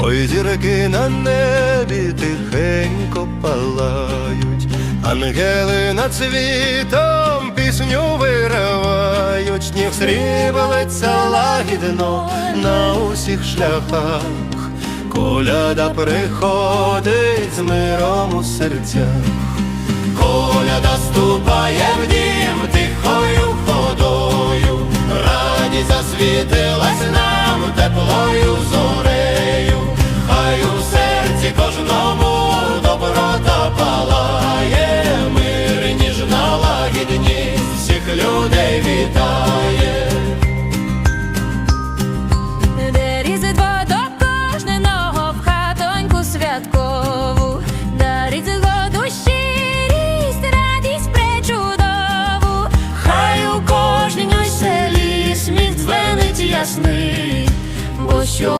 Ой, зірки на небі тихенько палають, ангели над світом пісню виривають, сніг срібелеться лагідно на усіх шляхах, коляда приходить з миром у серцях, коляда ступає в дім тихою ходою, радість засвітилась нам теплою і кожному доброта палає, мир ніжна лагідність всіх людей вітає. Де різдво до кожного в хатоньку святкову, да різдво щирість, радість пречудову, хай у кожній селі сміх дзвенить ясний, що